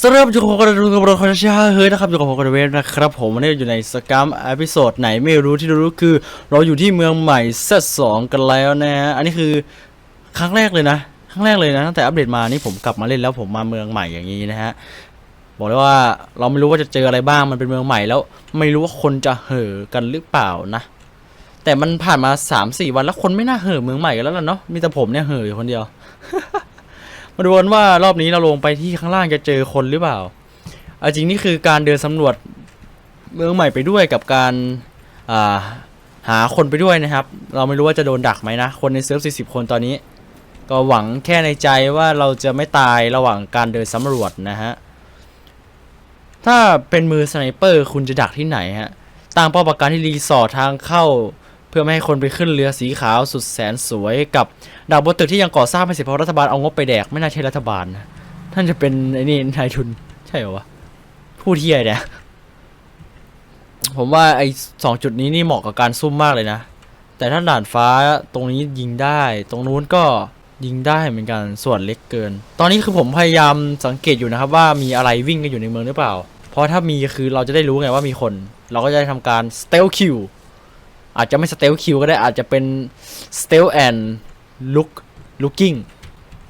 สวัสดีครับอยู่กับผมกันดูกับเราคนชาเฮ้ยนะครับอยู่กับผมกันเวฟนะครับผมวันนี้อยู่ในสกามอพิโซดไหนไม่รู้ที่รู้คือ เราอยู่ที่เมืองใหม่เซตสองกันแล้วนะฮะอันนี้คือครั้งแรกเลยนะ ครั้งแรกเลยนะตั้งแต่อัปเดตมานี่ผมกลับมาเล่นแล้วผมมาเมืองใหม่อย่างนี้นะฮะบอกเลยว่าเราไม่รู้ว่าจะเจออะไรบ้างมันเป็นเมืองใหม่แล้ว ไม่รู้ว่าคนจะเห่อกันหรือเปล่านะ แต่มันผ่านมา3าสี่วันแล้วคนไม่น่าเห่อเมืองใหม่กันแล้วล่ะเนาะมีแต่ผมเนี่ยเห่ออยู่คนเดียว มาดูกันว่ารอบนี้เราลงไปที่ข้างล่างจะเจอคนหรือเปล่าอาจริงนี่คือการเดินสำรวจเมืองใหม่ไปด้วยกับการอ่าหาคนไปด้วยนะครับ เราไม่รู้ว่าจะโดนดักไหมนะ คนในเซิร์ฟ40 คนตอนนี้ ก็หวังแค่ในใจว่าเราจะไม่ตายระหว่างการเดินสำรวจนะฮะ ถ้าเป็นมือสไนเปอร์คุณจะดักที่ไหนฮะตั้งเป้าประกันที่รีสอร์ททางเข้า พื่อไม่ให้คนไปขึ้นเรือสีขาวสุดแสนสวยกับดาวบนตึกที่ยังก่อสร้างไม่เสร็จเพราะรัฐบาลเอางบไปแดกไม่น่าใช่รัฐบาลนะท่านจะเป็นไอ้นี่นายทุนใช่เหรอวะผู้เที่ยเนี่ยผมว่าไอ้สองจุดนี้นี่เหมาะกับการซุ่มมากเลยนะ แต่ถ้าด่านฟ้าตรงนี้ยิงได้ ตรงนู้นก็ยิงได้เหมือนกันส่วนเล็กเกิน ตอนนี้คือผมพยายามสังเกตอยู่นะครับว่ามีอะไรวิ่งกันอยู่ในเมืองหรือเปล่า เพราะถ้ามีคือเราจะได้รู้ไงว่ามีคน เราก็จะได้ทำการ stealth kill อาจจะไม่ stealth kill ก็ได้อาจจะเป็น stealth and look looking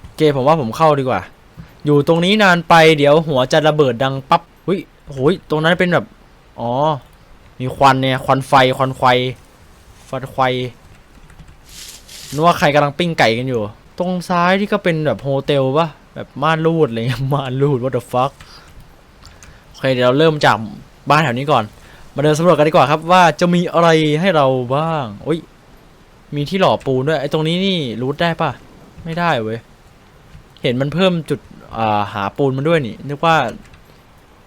โอเคผมว่าผมเข้าดีกว่า อยู่ตรงนี้นานไปเดี๋ยวหัวจะระเบิดดังปั๊บหุยโอ้ยตรงนั้นเป็นแบบ อ๋อ มีควันเนี่ยควันไฟควันไฟฟันไฟนึกว่าใครกำลังปิ้งไก่กันอยู่ ตรงซ้ายที่ก็เป็นแบบโฮเทลปะแบบม่านรูดอะไรเงี้ยม่านรูด what the fuck โอเคเดี๋ยวเราเริ่มจากบ้านแถวนี้ก่อน มาเดินสำรวจกันดีกว่าครับว่าจะมีอะไรให้เราบ้างอุ้ยมีที่หล่อปูนด้วยไอ้ตรงนี้นี่รูทได้ปะไม่ได้เว้ยเห็นมันเพิ่มจุดอ่าหาปูนมันด้วยนี่นึกว่า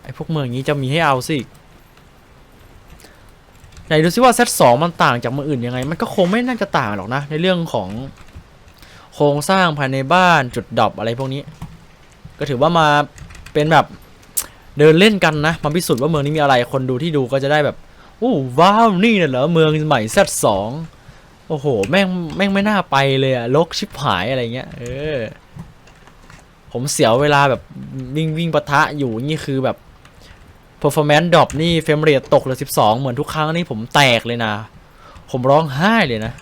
ไอ้พวกเมืองนี้จะมีให้เอาสิไหนดูซิว่าเซตสองมันต่างจากเมืองอื่นยังไง มันก็คงไม่น่าจะต่างหรอกนะ ในเรื่องของโครงสร้างภายในบ้านจุดดรอปอะไรพวกนี้ ก็ถือว่ามาเป็นแบบ เดินเล่นกันนะมาพิสูจน์ว่าเมืองนี้มีอะไรคนดูที่ดูก็จะได้แบบโอ้ว้าวนี่น่ะเหรอเมืองใหม่เซตสองโอ้โหแม่งแม่งไม่น่าไปเลยอะลกชิบหายอะไรเงี้ยเออ ผมเสียวเวลาแบบวิ่งวิ่งปะทะอยู่นี่คือแบบ performance drop นี่เฟรมเรทตกเหลือ12 เหมือนทุกครั้งนี่ผมแตกเลยนะ ผมร้องไห้เลยนะ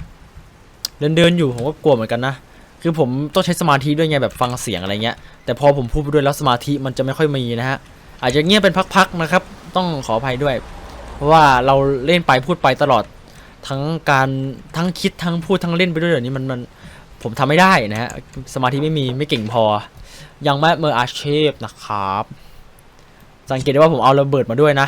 เดินเดินอยู่ผมก็กลัวเหมือนกันนะ คือผมต้องใช้สมาธิด้วยไงแบบฟังเสียงอะไรเงี้ย แต่พอผมพูดไปด้วยแล้วสมาธิมันจะไม่ค่อยมีนะฮะ อาจจะเงียบเป็นพักๆนะครับ ต้องขออภัยด้วย เพราะว่าเราเล่นไปพูดไปตลอดทั้งการทั้งคิดทั้งพูดทั้งเล่นไปด้วยเดี๋ยวนี้มันมันผมทำไม่ได้นะฮะสมาธิไม่มีไม่เก่งพอ ยังไม่มืออาชีพนะครับสังเกตได้ว่าผมเอาระเบิดมาด้วยนะ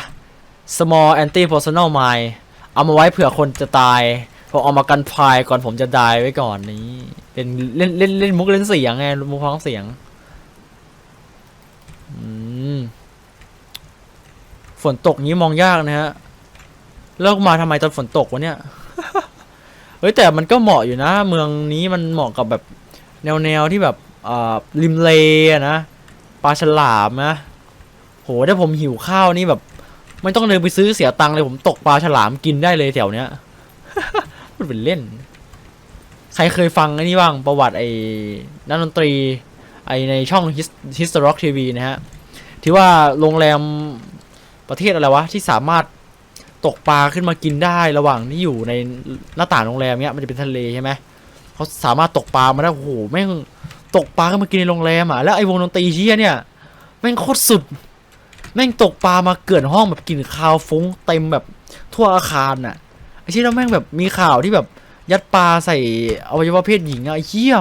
small anti personal mine เอามาไว้เผื่อคนจะตายผมเอามากันพายก่อนผมจะตายไว้ก่อนนี้เป็นเล่นเล่นเล่นมุกเล่นเสียงไงมุกพ้องเสียงอืม ฝนตกนี้มองยากนะฮะเลิกมาทำไมตอนฝนตกวะเนี่ย เฮ้ยแต่มันก็เหมาะอยู่นะ เมืองนี้มันเหมาะกับแบบแนวแนวที่แบบอ่าริมเลนะปลาฉลามนะโหถ้าผมหิวข้าวนี่แบบ ไม่ต้องเดินไปซื้อเสียตังค์เลยผมตกปลาฉลามกินได้เลยแถวเนี้ยมันเป็นเล่น ใครเคยฟังไอ้นี่บ้างประวัติไอ้นักดนตรี ไอ้ในช่อง History TV นะฮะที่ว่าโรงแรม ประเทศอะไรวะที่สามารถตกปลาขึ้นมากินได้ระหว่างที่อยู่ในหน้าต่างโรงแรมเนี้ยมันจะเป็นทะเลใช่ไหมเขาสามารถตกปลามาได้โอ้โหแม่งตกปลาขึ้นมากินในโรงแรมอะแล้วไอ้วงดนตรีเชี่ยเนี่ยแม่งโคตรสุด แม่งตกปลามาเกลื่อนห้องแบบกลิ่นคาวฟุ้งเต็มแบบทั่วอาคารน่ะไอ้ที่แล้วแม่งแบบมีข่าวที่แบบยัดปลาใส่อวัยวะเพศหญิงอะไอ้เหี้ย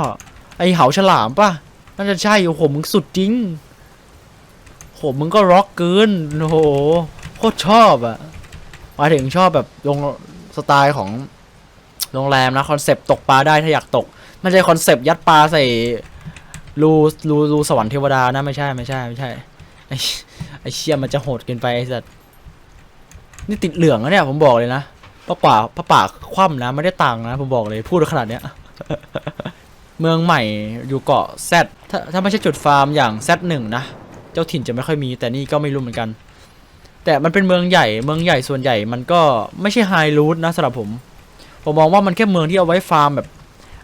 ไอ้เหาฉลามป่ะน่าจะใช่โอ้โหมึงสุดจริง โหมึงก็ร็อกเกินโหโคตรชอบอะหมายถึงชอบแบบโรงสไตล์ของโรงแรมนะคอนเซปต์ตกปลาได้ถ้าอยากตกไม่ใช่คอนเซปต์ยัดปลาใส่รูรูรูสวรรค์เทวดานะไม่ใช่ไม่ใช่ไม่ใช่ไอ้ไอเชี่ยมันจะโหดเกินไปไอสัตว์นี่ติดเหลืองนะเนี่ยผมบอกเลยนะพระป่าพระป่าคว่ำนะไม่ได้ตังนะผมบอกเลยพูดขนาดเนี้ยเมืองใหม่อยู่เกาะแซดถ้าถ้าไม่ใช่จุดฟาร์มอย่างแซดหนึ่งนะ เจ้าถิ่นจะไม่ค่อยมี แต่นี่ก็ไม่รู้เหมือนกัน แต่มันเป็นเมืองใหญ่เมืองใหญ่ส่วนใหญ่มันก็ไม่ใช่ไฮรูทนะสำหรับผม ผมมองว่ามันแค่เมืองที่เอาไว้ฟาร์มแบบ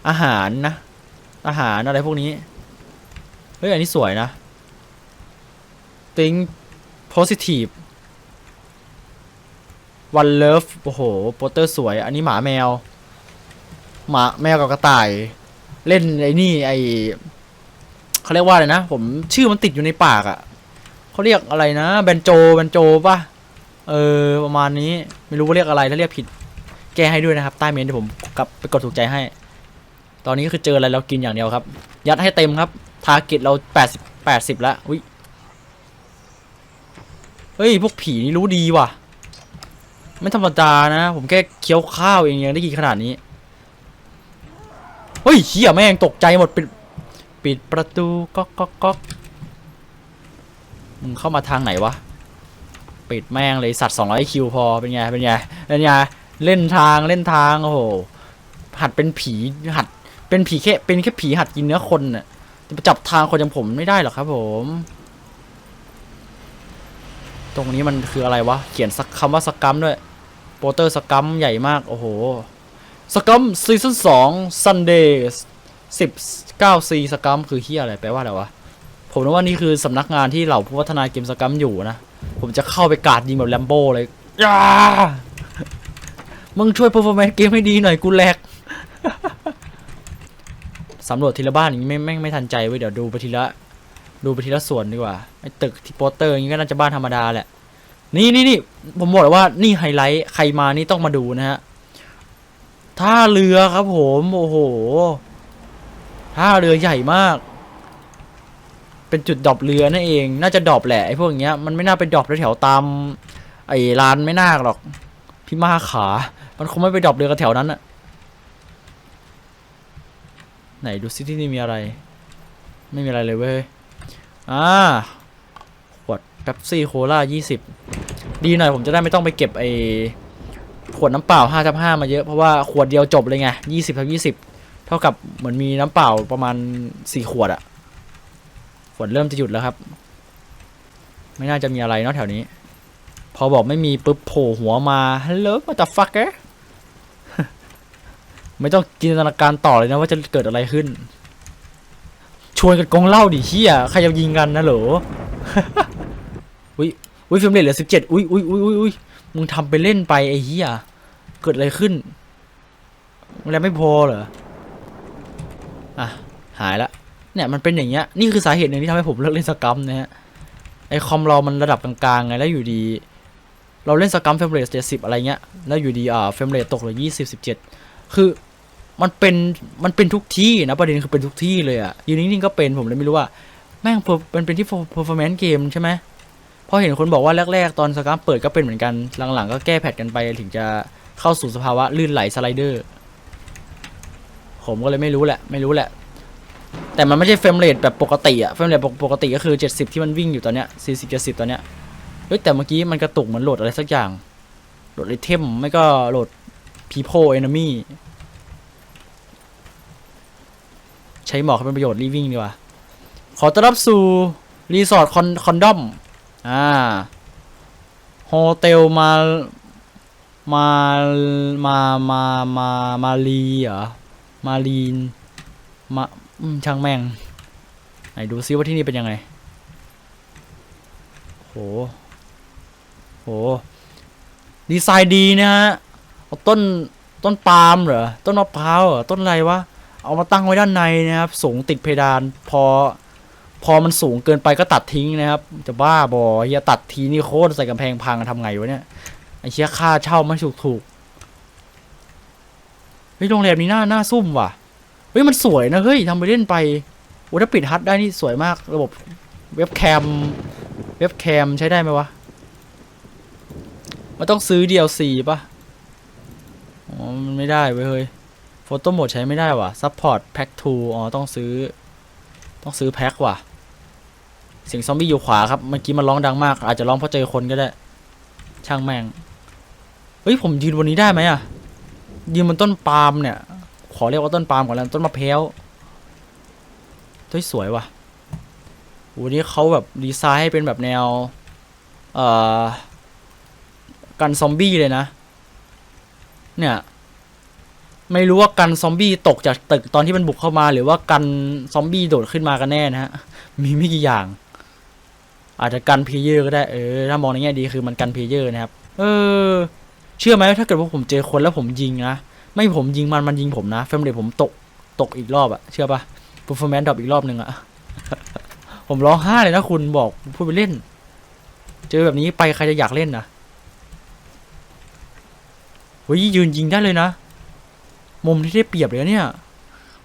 อาหารนะ อาหารอะไรพวกนี้ เฮ้ยอันนี้สวยนะ think positive one love โอ้โหโปสเตอร์สวย อันนี้หมาแมว หมาแมวกับกระต่าย เล่นไอ้นี่ไอ เขาเรียกว่าอะไรนะ ผมชื่อมันติดอยู่ในปากอะ่ะเขาเรียกอะไรนะแบนโจแบนโจปะเออประมาณนี้ไม่รู้ว่าเรียกอะไรถ้าเรียกผิด แก้ให้ด้วยนะครับ ใต้เมนต์เดี๋ยวผมกลับไปกดถูกใจให้ ตอนนี้คือเจออะไรเรากินอย่างเดียวครับ ยัดให้เต็มครับทาร์เก็ตเราแปดสิบแปดสิบล้วอุ้ยเฮ้ยพวกผีนี่รู้ดีว่ะ ไม่ธรรมดานะ ผมแค่เคี้ยวข้าวเองยังได้กินขนาดนี้เฮ้ยเฮียแม่งตกใจหมดเปิด ปิดประตูก๊อกก๊อกก๊อกมึงเข้ามาทางไหนวะ ปิดแม่งเลยสัตว์200คิวพอเป็นไงเป็นไงเป็นไงเล่นทางเล่นทางโอ้โหหัดเป็นผีหัดเป็นผีแค่เป็นแค่ผีหัดกินเนื้อคนน่ะจะไปจับทางคนอย่างผมไม่ได้หรอกครับผม ตรงนี้มันคืออะไรวะ เขียนสักคำว่าสกัมด้วย โปสเตอร์สกัมใหญ่มาก โอ้โห สกัมซีซั่นสองซันเดย์ สิบเก้าซีสกัมคือเฮียอะไรแปลว่าอะไรวะ ผมนึกว่านี่คือสำนักงานที่เหล่าผู้พัฒนาเกมสกัมอยู่นะ ผมจะเข้าไปกาดยิงแบบแลมโบ้เลยย่ามึงช่วย performance เกมให้ดีหน่อยกูแลกสำรวจทีละบ้านอย่างนี้ไม่ไม่ไม่ทันใจเว้ยเดี๋ยวดูไปทีละ ดูไปทีละส่วนดีกว่าไอ้ตึกที่โปสเตอร์อย่างนี้ก็น่าจะบ้านธรรมดาแหละ นี่นี่นี่ผมบอกเลยว่านี่ไฮไลท์ใครมานี่ต้องมาดูนะฮะท่าเรือครับผม โอ้โห ท่าเรือใหญ่มาก เป็นจุดดรอปเรือนั่นเอง น่าจะดรอปแหละไอ้พวกอย่างเงี้ย มันไม่น่าไปดรอปแถวตาม ไอ้ร้านไม่น่าหรอก พี่มาขา มันคงไม่ไปดรอปเรือกันแถวนั้นอะไหนดูซิที่นี่มีอะไร ไม่มีอะไรเลยเว้ย อ่า ขวดเป๊ปซี่โคลายี่สิบดีหน่อยผมจะได้ไม่ต้องไปเก็บไอ้ขวดน้ำเปล่าห้าทับห้ามาเยอะ เพราะว่าขวดเดียวจบเลยไงยี่สิบทับยี่สิบ เท่ากับเหมือนมีน้ำเปล่าประมาณสี่ขวดอะขวดเริ่มจะหยุดแล้วครับ ไม่น่าจะมีอะไรเนาะแถวนี้ พอบอกไม่มีปุ๊บโผล่หัวมาฮัลโหลมาตาฟักเกอไม่ต้องจินตนาการต่อเลยนะว่าจะเกิดอะไรขึ้น ชวนกันกงเหล่าดิเฮียใครจะยิงกันนะเหรออุ้ยอุ้ยฟิล์มเรทเหลือสิบเจ็ดอุ้ยอุ้ยอุ้ยอุ้ยอุ้ยมึงทำไปเล่นไปไอ้เฮียเกิดอะไรขึ้นมึงแล้วไม่พอเหรอ อะหายละเนี่ยมันเป็นอย่างเงี้ยนี่คือสาเหตุหนึ่งที่ทำให้ผมเลิกเล่นสกัมนะฮะไอคอมเรามันระดับกลางๆไงแล้วอยู่ดี เราเล่นสกัมเฟรมเรทเจ็ดสิบอะไรเงี้ยแล้วอยู่ดีอ่าเฟรมเรทตกเหลือยี่สิบสิบเจ็ดคือมันเป็นมันเป็นทุกที่นะประเด็นคือเป็นทุกที่เลยอะยืนนิ่งๆก็เป็นผมเลยไม่รู้ว่าแม่ง per- มันเป็นที่ per- performance เกมใช่ไหมพราะเห็นคนบอกว่าแรกๆ ตอนสกัมเปิดก็เป็นเหมือนกันหลังๆ ก็แก้แพทกันไปถึงจะเข้าสู่สภาวะลื่นไหลสไลเดอร์ ผมก็เลยไม่รู้แหละ ไม่รู้แหละ แต่มันไม่ใช่เฟรมเรทแบบปกติอะเฟรมเรทปกติก็คือ 70 ที่มันวิ่งอยู่ตอนเนี้ย40 70ตอนเนี้ยเฮ้ยแต่เมื่อกี้มันกระตุกเหมือนโหลดอะไรสักอย่างโหลดไอเทมไม่ก็โหลด people enemy ใช้หมอกเป็นประโยชน์รีวิ่งดีกว่า ขอต้อนรับสู่ รีสอร์ทคอนคอนดอม อ่า โฮเทลมา มา มา มา มา มาลีเหรอ มาลีนมาช่างแม่ง ไหนดูซิว่าที่นี่เป็นยังไง โห โห ดีไซน์ดีนะฮะเอาต้น ต้นปาล์มเหรอ ต้นมะพร้าวเหรอ ต้นอะไรวะ เอามาตั้งไว้ด้านในนะครับ สูงติดเพดาน พอ พอมันสูงเกินไปก็ตัดทิ้งนะครับ จะบ้าบอเฮียตัดทีนี่โคตรใส่กำแพงพังทำไงวะเนี่ย ไอเชี่ยค่าเช่าไม่ถูกถูก เฮ้ยโรงแรมนี้น่าน่าซุ่มว่ะเฮ้ยมันสวยนะเฮ้ยทำไปเล่นไปโอ้ถ้าปิดฮัทได้นี่สวยมากระบบเว็บแคมเว็บแคมใช้ได้ไหมวะมันต้องซื้อ DLC ป่ะอ๋อมันไม่ได้เว้ยเฮ้ยโฟโต้โหมดใช้ไม่ได้ว่ะซัพพอร์ตแพ็ค2อ๋อต้องซื้อ ต้องซื้อแพ็คว่ะเสียงซอมบี้อยู่ขวาครับเมื่อกี้มันร้องดังมาก อาจจะร้องเพราะเจอคนก็ได้ ช่างแม่งเฮ้ยผมยืนบนนี้ได้ไหมอะ ยืนบนต้นปาล์มเนี่ย ขอเรียกว่าต้นปาล์มก่อนแล้วต้นมะพร้าวเฮ้ยสวยว่ะวันนี้เขาแบบดีไซน์ให้เป็นแบบแนว เอ่อ กันซอมบี้เลยนะ เนี่ย ไม่รู้ว่ากันซอมบี้ตกจากตึกตอนที่มันบุกเข้ามา หรือว่ากันซอมบี้โดดขึ้นมากันแน่นะฮะ มีไม่กี่อย่าง อาจจะกันเพลเยอร์ก็ได้ เออ ถ้ามองในแง่ดีคือมันกันเพลเยอร์นะครับ เออ เชื่อไหมถ้าเกิดว่าผมเจอคนแล้วผมยิงนะ ไม่ผมยิงมันมันยิงผมนะเฟรมเรทผมตกตกอีกรอบอะเชื่อปะ performance ดรอปอีกรอบหนึ่งอะผมร้องไห้เลยนะคุณบอกพูดไปเล่น เจอแบบนี้ไปใครจะอยากเล่นนะเฮ้ยยืนยิงได้เลยนะ มุมที่ได้เปรียบเลยเนี่ย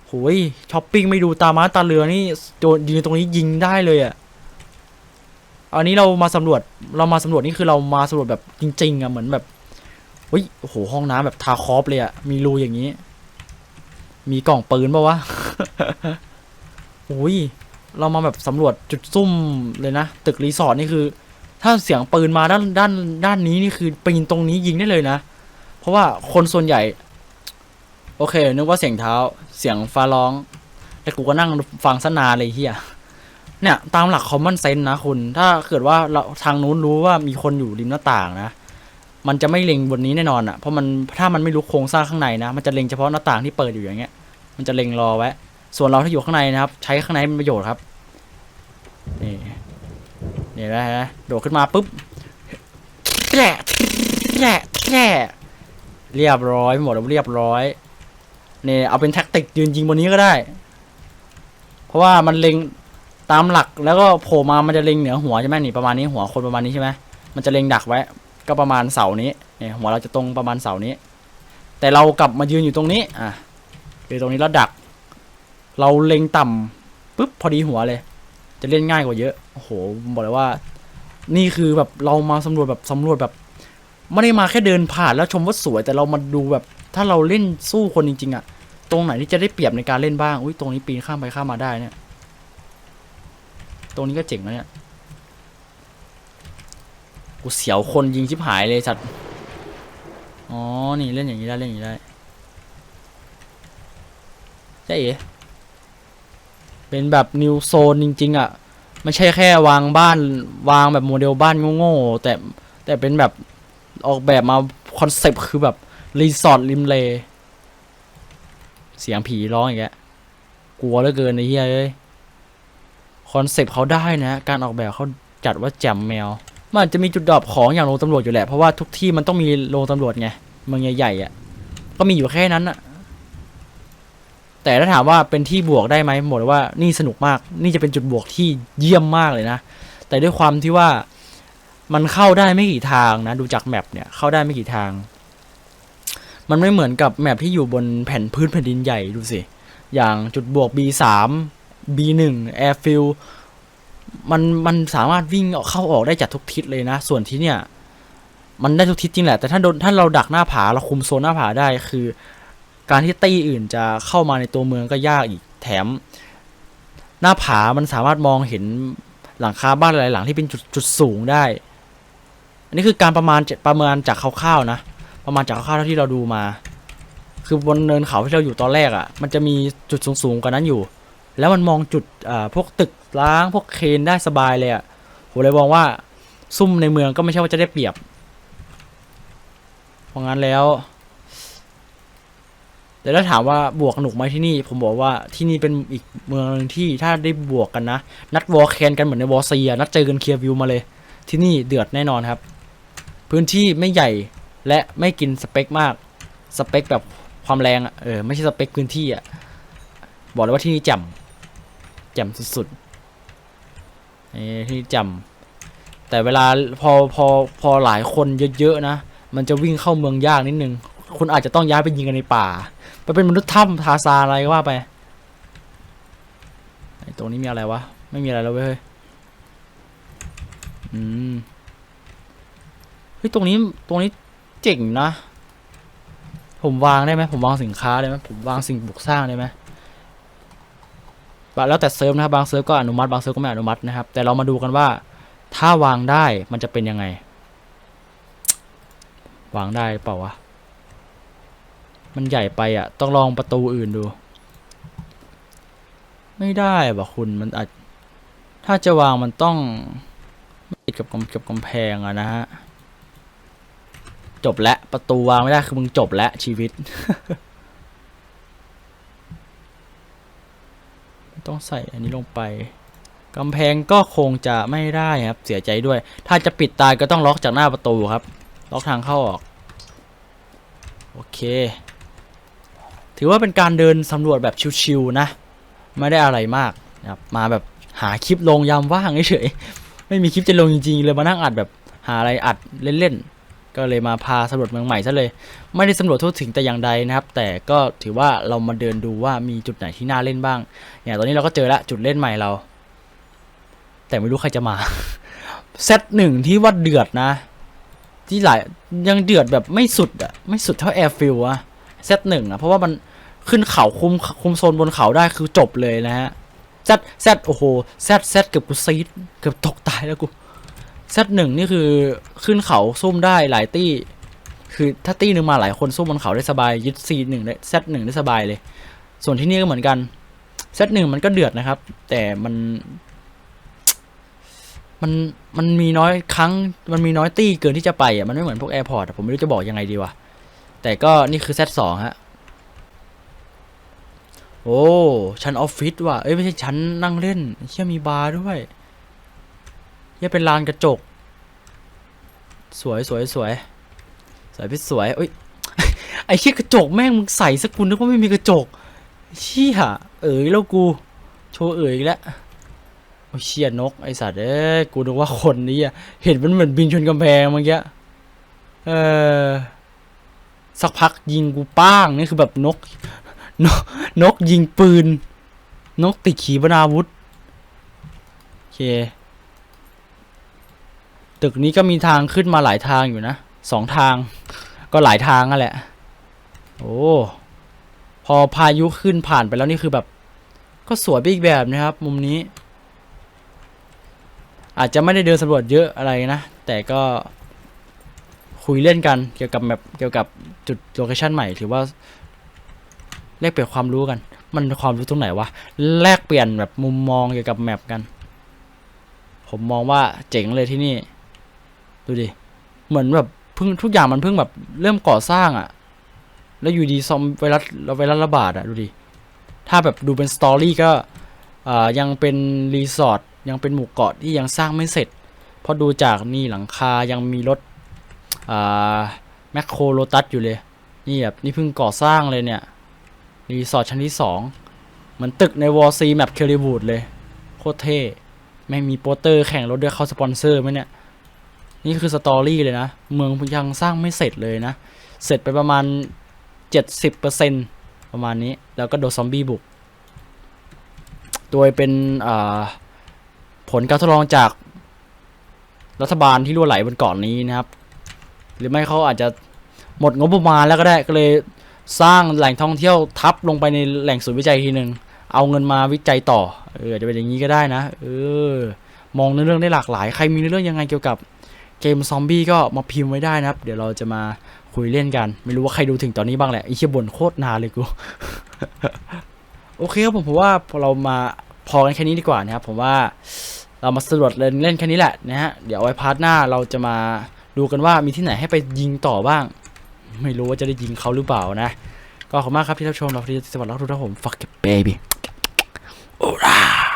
โหยช้อปปิ้งไม่ดูตาม้าตาเรือนี่โดนยืนตรงนี้ยิงได้เลยอะอันนี้เรามาสำรวจเรามาสำรวจนี่คือเรามาสำรวจแบบจริงๆอะเหมือนแบบ เฮ้ยโอ้โหห้องน้ำแบบทาคอฟเลยอะมีรูอย่างนี้ มีกล่องปืนปะวะโอ้ยเรามาแบบสำรวจจุดซุ่มเลยนะ ตึกรีสอร์ทนี่คือ ถ้าเสียงปืนมาด้านด้านด้านนี้นี่คือปีนตรงนี้ยิงได้เลยนะ เพราะว่าคนส่วนใหญ่ โอเคนึกว่าเสียงเท้าเสียงฟ้าร้อง แต่กูก็นั่งฟังสนาเลยเฮียเนี่ย ตามหลักคอมมอนเซนส์นะคุณ ถ้าเกิดว่าเราทางนู้นรู้ว่ามีคนอยู่ริมหน้าต่างนะ มันจะไม่เล็งบนนี้แน่นอนอะ่ะเพราะมันถ้ามันไม่รู้โครงสร้างข้างในนะ มันจะเล็งเฉพาะหน้าต่างที่เปิดอยู่อย่างเงี้ย มันจะเล็งรอไว้ ส่วนเราถ้าอยู่ข้างในนะครับ ใช้ข้างในเป็นประโยชน์ครับ นี่นี่นะฮะโดดขึ้นมาปุ๊บแร่แร่แร่เรียบร้อยหมดแล้วเรียบร้อยนี่เอาเป็นแท็กติกยืนยิงบนนี้ก็ได้ เพราะว่ามันเล็งตามหลักแล้วก็โผล่มามันจะเล็งเหนือหัวใช่ไหมนี่ประมาณนี้หัวคนประมาณนี้ใช่ไหมมันจะเล็งดักไว้ ก็ประมาณเสานี้เนี่ยหัวเราจะตรงประมาณเสานี้ แต่เรากลับมายืนอยู่ตรงนี้อะคือตรงนี้แล้วดัก เราเล็งต่ำปุ๊บพอดีหัวเลย จะเล่นง่ายกว่าเยอะโอ้โหบอกเลยว่า นี่คือแบบเรามาสำรวจแบบสำรวจแบบไม่ได้มาแค่เดินผ่านแล้วชมว่าสวย แต่เรามาดูแบบถ้าเราเล่นสู้คนจริง ๆอะตรงไหนที่จะได้เปรียบในการเล่นบ้าง อุ้ยตรงนี้ปีนข้ามไปข้ามมาได้เนี่ย ตรงนี้ก็เจ๋งนะเนี่ย กูเสียวคนยิงชิบหายเลยสัตว์ อ๋อ นี่เล่นอย่างนี้ได้เล่นอย่างนี้ได้ใช่เอ๋เป็นแบบนิวโซนจริง ๆ อะ ไม่ใช่แค่วางบ้านวางแบบโมเดลบ้านโง่ๆแต่แต่เป็นแบบออกแบบมาคอนเซปต์คือแบบรีสอร์ทริมเล เสียงผีร้องอย่างเงี้ยกลัวเหลือเกินไอ้เหี้ยเอ้ยคอนเซปต์เขาได้นะ การออกแบบเขาจัดว่าแจ่มแมว มันจะมีจุดดรอปของอย่างโรงตำรวจอยู่แหละ เพราะว่าทุกที่มันต้องมีโรงตำรวจไงเมืองใหญ่ๆอะ ก็มีอยู่แค่นั้นอะ แต่ถ้าถามว่าเป็นที่บวกได้ไหมหมดว่านี่สนุกมาก นี่จะเป็นจุดบวกที่เยี่ยมมากเลยนะ แต่ด้วยความที่ว่ามันเข้าได้ไม่กี่ทางนะ ดูจากแมปเนี่ยเข้าได้ไม่กี่ทาง มันไม่เหมือนกับแมปที่อยู่บนแผ่นพื้นแผ่นดินใหญ่ดูสิ อย่างจุดบวก B3 B1 Airfield มันมันสามารถวิ่งเข้าออกได้จากทุกทิศเลยนะ ส่วนที่เนี่ย มันได้ทุกทิศจริงแหละ แต่ถ้าโดนถ้าเราดักหน้าผาเราคุมโซนหน้าผาได้คือ การที่ตี้อื่นจะเข้ามาในตัวเมืองก็ยากอีกแถม หน้าผามันสามารถมองเห็นหลังคาบ้านหลายหลังที่เป็นจุดจุดสูงได้ อันนี้คือการประมาณประเมินจากคร่าวๆนะ ประมาณจากคร่าวๆเท่าที่เราดูมา คือบนเนินเขาที่เราอยู่ตอนแรกอะ่ะ มันจะมีจุดสูงๆกว่านั้นอยู่ แล้วมันมองจุดพวกตึกล้างพวกเคนได้สบายเลยอะ่ะผมเลยมองว่าซุ่มในเมืองก็ไม่ใช่ว่าจะได้เปรียบ เพราะงั้นแล้ว แต่ถ้าถามว่าบวกหนุกไหมที่นี่ ผมบอกว่าที่นี่เป็นอีกเมืองหนึ่งที่ถ้าได้บวกกันนะ นัดวอลแคนกันเหมือนในวอลซีอะนัดเจอกันเคลียร์วิวมาเลย ที่นี่เดือดแน่นอนครับ พื้นที่ไม่ใหญ่และไม่กินสเปคมาก สเปคแบบความแรงเออไม่ใช่สเปคพื้นที่อะบอกเลยว่าที่นี่แจ่ม แจ่มสุดๆนี่ที่จ่มแต่เวลาพอพอพอหลายคนเยอะๆนะ มันจะวิ่งเข้าเมืองยากนิดนึงคุณอาจจะต้องย้ายไปยิงกันในป่า ไปเป็นมนุษย์ถ้ำทาซาอะไรก็ว่าไปไอตรงนี้มีอะไรวะ ไม่มีอะไรแล้วเว้ยอืมเฮ้ยตรงนี้ตรงนี้เจ๋งนะ ผมวางได้ไหมผมวางสินค้าได้ไหมผมวางสิ่งปลูกสร้างได้ไหม แล้วแต่เซิร์ฟนะครับบางเซิร์ฟก็อนุมัติบางเซิร์ฟก็ไม่อนุมัตินะครับ แต่เรามาดูกันว่า ถ้าวางได้มันจะเป็นยังไง วางได้เปล่าวะมันใหญ่ไปอะ ต้องลองประตูอื่นดู ไม่ได้ว่ะคุณมันอาจถ้าจะวางมันต้องติดกับกำกับกำแพงอะนะฮะจบแล้วประตูวางไม่ได้คือมึงจบแล้วชีวิต ต้องใส่อันนี้ลงไปกำแพงก็คงจะไม่ได้ครับ เสียใจด้วย ถ้าจะปิดตายก็ต้องล็อกจากหน้าประตูครับ ล็อกทางเข้าออก โอเค ถือว่าเป็นการเดินสำรวจแบบชิวๆนะ ไม่ได้อะไรมากนะครับมาแบบหาคลิปลงยามว่างเฉยๆไม่มีคลิปจะลงจริงๆเลยมานั่งอัดแบบหาอะไรอัดเล่นๆ ก็เลยมาพาสำรวจเมืองใหม่ซะเลย ไม่ได้สำรวจทั่วถึงแต่อย่างใดนะครับ แต่ก็ถือว่าเรามาเดินดูว่ามีจุดไหนที่น่าเล่นบ้าง อย่างตอนนี้เราก็เจอละจุดเล่นใหม่เรา แต่ไม่รู้ใครจะมาเซตหนึ่งที่ว่าเดือดนะ ที่หลายยังเดือดแบบไม่สุดอะไม่สุดเท่าแอร์ฟิลอะเซตหนึ่งอะเพราะว่ามันขึ้นเขาคุมคุมโซนบนเขาได้คือจบเลยนะฮะเซตเซตโอ้โหเซตเซตเกือบกูซีดเกือบตกตายแล้วกู เซตหนึ่งนี่คือขึ้นเขาซุ่มได้หลายตี้ คือถ้าตี้หนึ่งมาหลายคนสู้บนเขาได้สบายยึดซีหนึ่งได้เซตหนึ่งได้สบายเลย ส่วนที่นี่ก็เหมือนกันเซตหนึ่งมันก็เดือดนะครับ แต่มัน มันมันมีน้อยครั้ง มันมีน้อยตี้เกินที่จะไปอะมันไม่เหมือนพวกแอร์พอร์ตผมไม่รู้จะบอกยังไงดีวะแต่ก็นี่คือเซตสองฮะโอ้ชั้นออฟฟิศว่ะเอ้ยไม่ใช่ชั้นนั่งเล่นเชี่ยมีบาร์ด้วย เชี่เป็นลานกระจก สวยสวยสวยสวยพี่สวยเอ้ยไอ้เชี่ยกระจกแม่งมึงใส่สกุลนึกว่าไม่มีกระจกเชี่ยเอ๋ยแล้วกู โชว์เอ๋ยแล้วโอ้เชี่ยนกไอสัตว์เอ้ยกูนึกว่าคนนี้อะเห็นมันเหมือนบินชนกำแพงเมื่อกี้เออสักพักยิงกูป้างนี่คือแบบนก นกนกยิงปืน นกติดขีปนาวุธโอเค ตึกนี้ก็มีทางขึ้นมาหลายทางอยู่นะสองทาง ก็หลายทางนั่นแหละ โอ้พอพายุขึ้นผ่านไปแล้วนี่คือแบบ ก็สวยไปอีกแบบนะครับ มุมนี้ อาจจะไม่ได้เดินสำรวจเยอะอะไรนะ แต่ก็คุยเล่นกันเกี่ยวกับแบบเกี่ยวกับจุดโลเคชันใหม่ถือว่าแลกเปลี่ยนความรู้กัน มันความรู้ตรงไหนวะ แลกเปลี่ยนแบบมุมมองเกี่ยวกับแมปกัน ผมมองว่าเจ๋งเลยที่นี่ ดูดิ เหมือนแบบเพิ่งทุกอย่างมันเพิ่งแบบเริ่มก่อสร้างอะ่ะ แล้วอยู่ดีซอมไวรัสไวรัสระบาดอะ่ะดูดิ ถ้าแบบดูเป็นสตอรี่ก็ยังเป็นรีสอร์ทยังเป็นหมู่เกาะที่ยังสร้างไม่เสร็จเพราะดูจากนี่หลังคายังมีรถแมคโครโลตัสอยู่เลย นี่แบบนี่เพิ่งก่อสร้างเลยเนี่ยรีสอร์ทชั้นที่สองเหมือนตึกในวอลซีแมปเคลิวูดเลย โคตรเท่ แม่งมีโปสเตอร์แข่งรถด้วยเข้าสปอนเซอร์ไหมเนี่ย นี่คือสตอรี่เลยนะ เมืองยังสร้างไม่เสร็จเลยนะ เสร็จไปประมาณ 70%ประมาณนี้ แล้วก็โดนซอมบี้บุก โดยเป็นผลการทดลองจากรัฐบาลที่รั่วไหลบนเกาะนนี้นะครับ หรือไม่เขาอาจจะหมดงบประมาณแล้วก็ได้ก็เลยสร้างแหล่งท่องเที่ยวทับลงไปในแหล่งศูนย์วิจัยทีหนึ่งเอาเงินมาวิจัยต่อ เออจะเป็นอย่างนี้ก็ได้นะ เออ มองในเรื่องได้หลากหลาย ใครมีเรื่องยังไงเกี่ยวกับ เกมซอมบี้ก็มาพิมพ์ไว้ได้นะครับ เดี๋ยวเราจะมาคุยเล่นกัน ไม่รู้ว่าใครดูถึงตอนนี้บ้างแหละไอ้เชี่ยบ่นโคตรนานเลยกูโอเคครับผมผมว่าเรามาพอกันแค่นี้ดีกว่านะครับผมว่าเรามาสรวจเล่นเล่นแค่นี้แหละนะฮะเดี๋ยวเอาไว้พาร์ทหน้าเราจะมาดูกันว่ามีที่ไหนให้ไปยิงต่อบ้าง ไม่รู้ว่าจะได้ยิงเขาหรือเปล่านะ ก็ขอบคุณมากครับที่รับชมเราที่สวัสดีทุกท่านผม fuck it baby โอ้รา